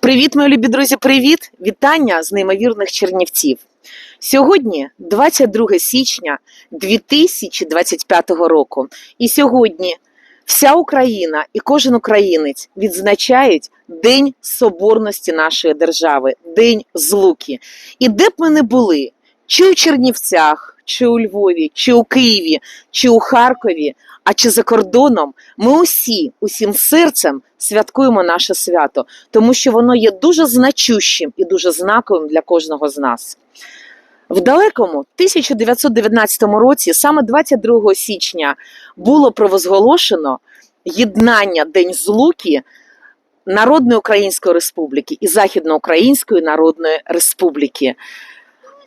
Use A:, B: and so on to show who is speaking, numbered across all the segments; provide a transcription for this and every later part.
A: Привіт, мої любі друзі! Привіт! Вітання з неймовірних Чернівців. Сьогодні 22 січня 2025 року. І сьогодні вся Україна і кожен українець відзначають День Соборності нашої держави, День Злуки. І де б ми не були, чи у Чернівцях, чи у Львові, чи у Києві, чи у Харкові, а чи за кордоном, ми усі, усім серцем святкуємо наше свято, тому що воно є дуже значущим і дуже знаковим для кожного з нас. В далекому 1919 році, саме 22 січня, було провозголошено єднання День Злуки Народної Української Республіки і Західноукраїнської Народної Республіки.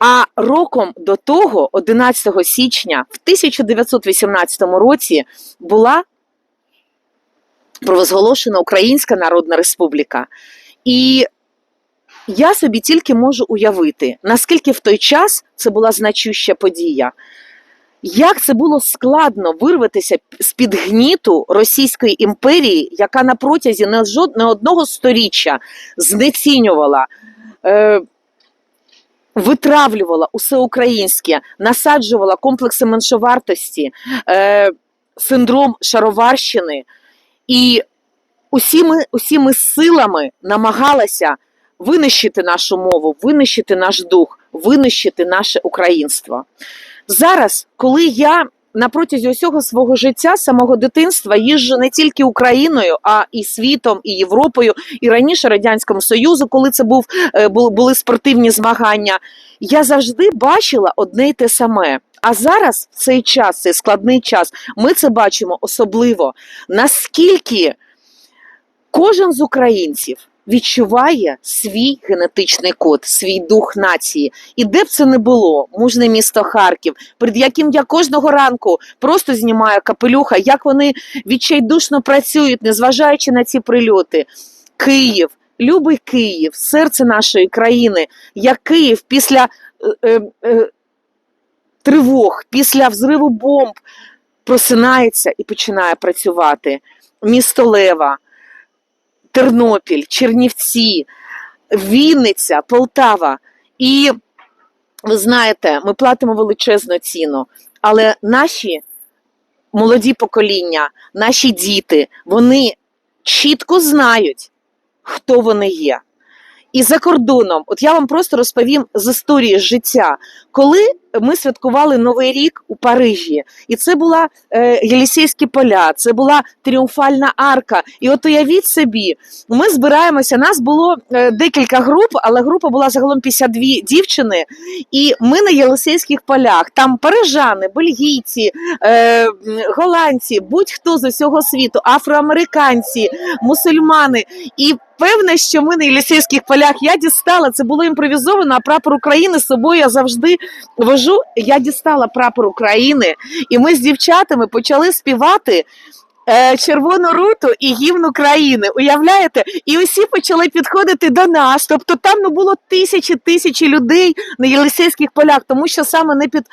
A: А роком до того, 11 січня, в 1918 році, була провозголошена Українська Народна Республіка. І я собі тільки можу уявити, наскільки в той час це була значуща подія. Як це було складно вирватися з-під гніту Російської імперії, яка на протязі не, одного сторіччя знецінювала, е... витравлювала усе українське, насаджувала комплекси меншовартості, е... синдром Шароварщини і усіми, усіми силами намагалася винищити нашу мову, винищити наш дух, винищити наше українство. Зараз, коли я на протязі усього свого життя, самого дитинства, їжджу не тільки Україною, а і світом, і Європою, і раніше Радянському Союзу, коли це був е, були спортивні змагання, я завжди бачила одне й те саме. А зараз, в цей час, цей складний час, ми це бачимо особливо, наскільки кожен з українців відчуває свій генетичний код, свій дух нації. І де б це не було, мужне місто Харків, перед яким я кожного ранку просто знімаю капелюха, як вони відчайдушно працюють, незважаючи на ці прильоти. Київ, любий Київ, серце нашої країни, як Київ після е, е, е, тривог, після взриву бомб просинається і починає працювати. Місто Лева. Тернопіль, Чернівці, Вінниця, Полтава. І ви знаєте, ми платимо величезну ціну, але наші молоді покоління, наші діти, вони чітко знають, хто вони є. І за кордоном, от я вам просто розповім з історії життя, коли ми святкували Новий рік у Парижі, і це була е, Єлісейські поля, це була тріумфальна арка. І от уявіть собі, ми збираємося. Нас було е, декілька груп, але група була загалом 52 дівчини. І ми на Єлисейських полях. Там парижани, бельгійці, е, голландці, будь-хто з усього світу, афроамериканці, мусульмани. І Певне, що ми на Єлісейських полях я дістала. Це було імпровізовано, а прапор України з собою я завжди вожу. Я дістала прапор України, і ми з дівчатами почали співати. е, Червону руту і гімн України, уявляєте? І усі почали підходити до нас. Тобто там ну було тисячі тисячі людей на Єлисейських полях, тому що саме не під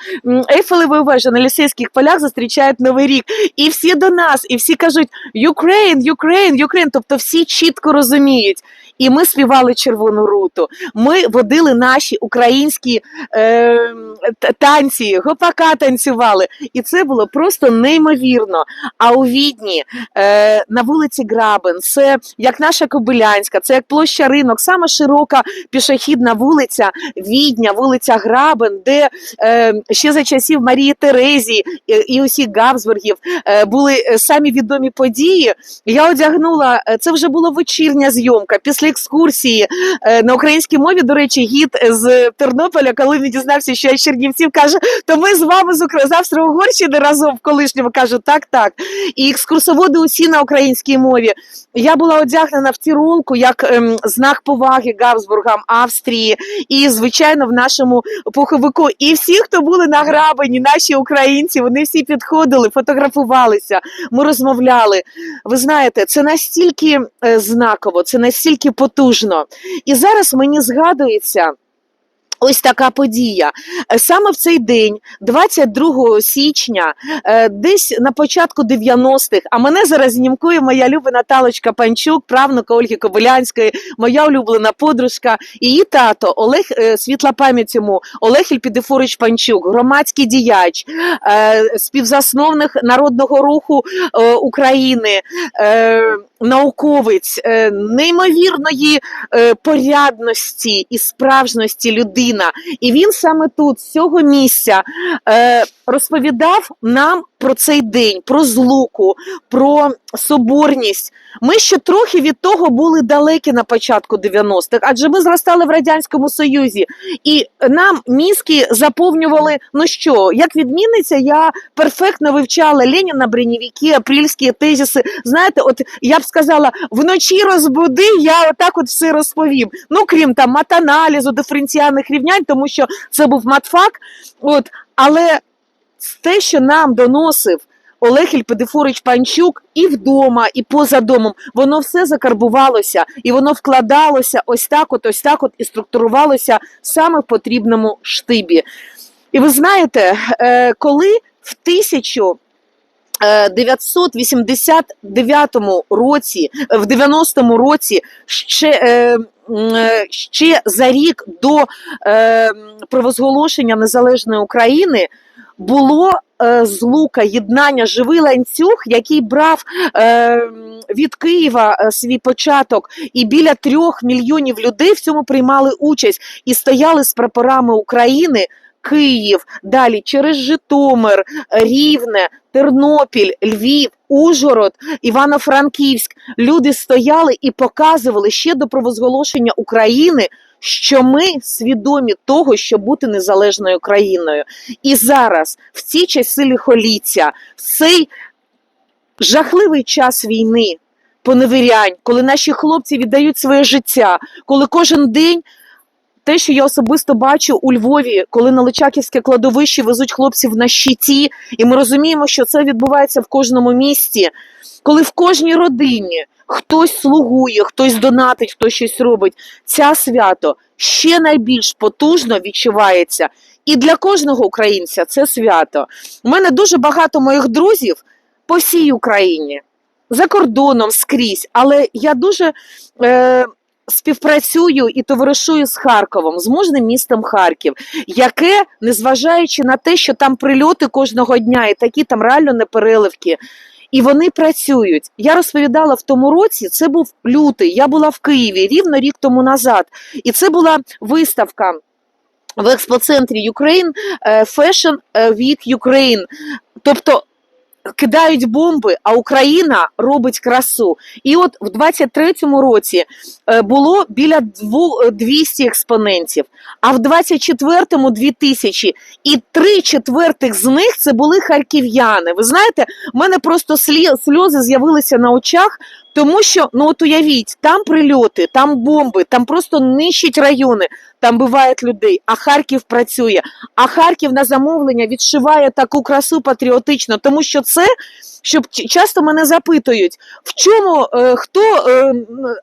A: Ейфелевою вежею на Єлисейських полях зустрічають Новий рік. І всі до нас, і всі кажуть Ukraine, Ukraine, Ukraine. Тобто всі чітко розуміють. І ми співали червону руту. Ми водили наші українські е, танці, гопака танцювали. І це було просто неймовірно. А у Відні е, на вулиці Грабен, це як наша Кобилянська, це як площа ринок, саме широка пішохідна вулиця Відня, вулиця Грабен, де е, ще за часів Марії Терезії і, і усіх Габсбургів е, були е, самі відомі події. Я одягнула е, це вже була вечірня зйомка після екскурсії е, на українській мові. До речі, гід з Тернополя, коли він дізнався, що я з Чернівців, каже: то ми з вами з Австро-Угорщини разом в колишньому кажу, так, так. І екскурсоводи усі на українській мові. Я була одягнена в тіролку як ем, знак поваги Габсбургам Австрії, і звичайно в нашому пуховику. І всі, хто були награбані, наші українці, вони всі підходили, фотографувалися. Ми розмовляли. Ви знаєте, це настільки е, знаково, це настільки потужно. І зараз мені згадується. Ось така подія. Е, Саме в цей день, 22 січня, е, десь на початку 90-х, а мене зараз знімкує моя люба Наталочка Панчук, правнука Ольги Кобилянської, моя улюблена подружка, її тато Олег, е, світла пам'ять йому, Олег Ільпідифорович Панчук, громадський діяч, співзасновник Народного руху України, науковець, неймовірної порядності і справжності людина. І він саме тут, з цього місця, е, розповідав нам про цей день, про злуку, про соборність. Ми ще трохи від того були далекі на початку 90-х, адже ми зростали в Радянському Союзі, і нам мізки заповнювали, ну що, як відмінниця, я перфектно вивчала Леніна, Бренєвіки, апрільські тезиси. Знаєте, от я б сказала, вночі розбуди, я отак от все розповім. Ну, крім там матаналізу, диференціальних рівнянь, тому що це був матфак. От, але те, що нам доносив Олег Ільпедифорович Панчук і вдома, і поза домом, воно все закарбувалося, і воно вкладалося ось так, от, ось так, от, і структурувалося саме в потрібному штибі. І ви знаєте, е, коли в тисячу. Е, 989 році, е, в 90-му році, ще, е, е, ще за рік до е, провозголошення незалежної України було е, злука, єднання, живий ланцюг, який брав е, від Києва е, свій початок, і біля трьох мільйонів людей в цьому приймали участь і стояли з прапорами України. Київ, далі через Житомир, Рівне, Тернопіль, Львів, Ужгород, Івано-Франківськ. Люди стояли і показували ще до провозголошення України, що ми свідомі того, щоб бути незалежною країною. І зараз, в ці часи лихоліття, в цей жахливий час війни, поневірянь, коли наші хлопці віддають своє життя, коли кожен день. Те, що я особисто бачу у Львові, коли на Личаківське кладовище везуть хлопців на щиті, і ми розуміємо, що це відбувається в кожному місті, коли в кожній родині хтось слугує, хтось донатить, хтось щось робить. Ця свято ще найбільш потужно відчувається. І для кожного українця це свято. У мене дуже багато моїх друзів по всій Україні, за кордоном скрізь, але я дуже. Е, співпрацюю і товаришую з Харковом, з мужним містом Харків, яке, незважаючи на те, що там прильоти кожного дня, і такі там реально непереливки, і вони працюють. Я розповідала в тому році, це був лютий. Я була в Києві рівно рік тому назад, і це була виставка. В експоцентрі Ukraine е, Fashion Week Ukraine. Тобто кидають бомби, а Україна робить красу. І от в 23-му році е, було біля дву- 200 експонентів, а в 24-му 2000. І три четвертих з них це були харків'яни. Ви знаєте, в мене просто сльози з'явилися на очах, тому що, ну от уявіть, там прильоти, там бомби, там просто нищать райони, там бувають людей, а Харків працює. А Харків на замовлення відшиває таку красу патріотично, тому що це, щоб часто мене запитують, в чому е, хто е,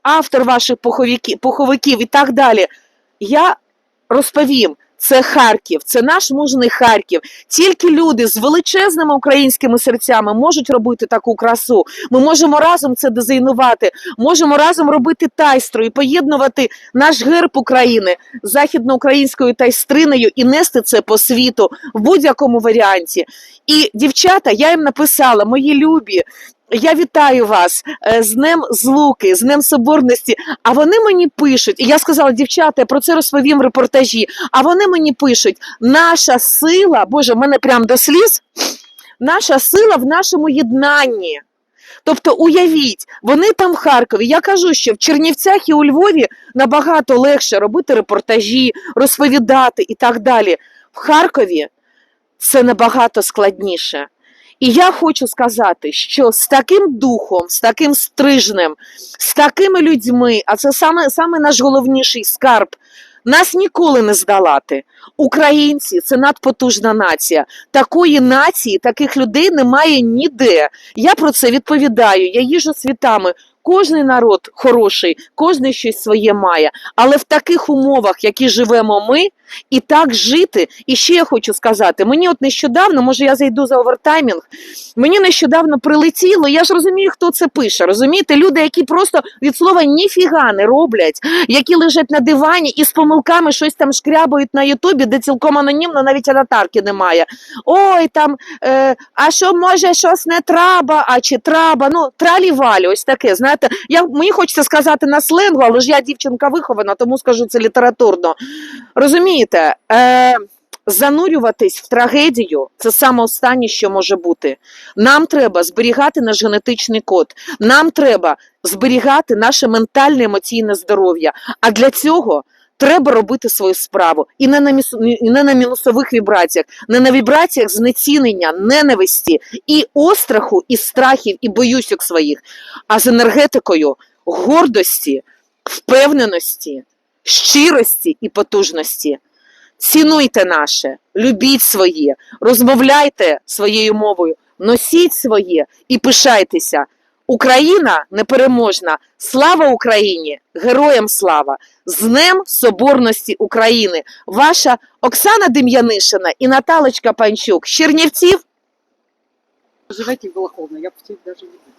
A: автор ваших поховиків, поховиків і так далі. Я розповім. Це Харків, це наш мужний Харків. Тільки люди з величезними українськими серцями можуть робити таку красу. Ми можемо разом це дизайнувати, можемо разом робити тайстру і поєднувати наш герб України з західноукраїнською тайстриною і нести це по світу в будь-якому варіанті. І дівчата, я їм написала, мої любі. Я вітаю вас е, з Днем Злуки, з Днем Соборності. А вони мені пишуть, і я сказала, дівчата, я про це розповім в репортажі. А вони мені пишуть: наша сила, Боже, в мене прям до сліз, наша сила в нашому єднанні. Тобто, уявіть, вони там в Харкові. Я кажу, що в Чернівцях і у Львові набагато легше робити репортажі, розповідати і так далі. В Харкові це набагато складніше. І я хочу сказати, що з таким духом, з таким стрижнем, з такими людьми, а це саме, саме наш головніший скарб, нас ніколи не здолати. Українці це надпотужна нація. Такої нації, таких людей немає ніде. Я про це відповідаю. Я їжу світами. Кожний народ хороший, кожний щось своє має. Але в таких умовах, які живемо ми, і так жити. І ще я хочу сказати: мені от нещодавно, може, я зайду за овертаймінг. Мені нещодавно прилетіло. Я ж розумію, хто це пише. Розумієте, люди, які просто від слова ніфіга не роблять, які лежать на дивані і з помилками щось там шкрябають на Ютубі, де цілком анонімно навіть аватарки немає. Ой, там, е, а що може щось не треба, а чи треба? Ну, тралі-валі, ось таке. Знаєте, я мені хочеться сказати на сленгу, але ж я дівчинка вихована, тому скажу це літературно. Розумієте, е, занурюватись в трагедію це саме останнє, що може бути. Нам треба зберігати наш генетичний код. Нам треба зберігати наше ментальне емоційне здоров'я. А для цього треба робити свою справу і не на міс... не на мінусових вібраціях, не на вібраціях знецінення, ненависті і остраху, і страхів, і боюсок своїх, а з енергетикою гордості, впевненості, щирості і потужності. Цінуйте наше, любіть своє, розмовляйте своєю мовою, носіть своє і пишайтеся. Україна непереможна. Слава Україні! Героям слава! З Днем Соборності України! Ваша Оксана Дем'янишина і Наталочка Панчук з Чернівців.
B: Живете в я бы в тебе даже не.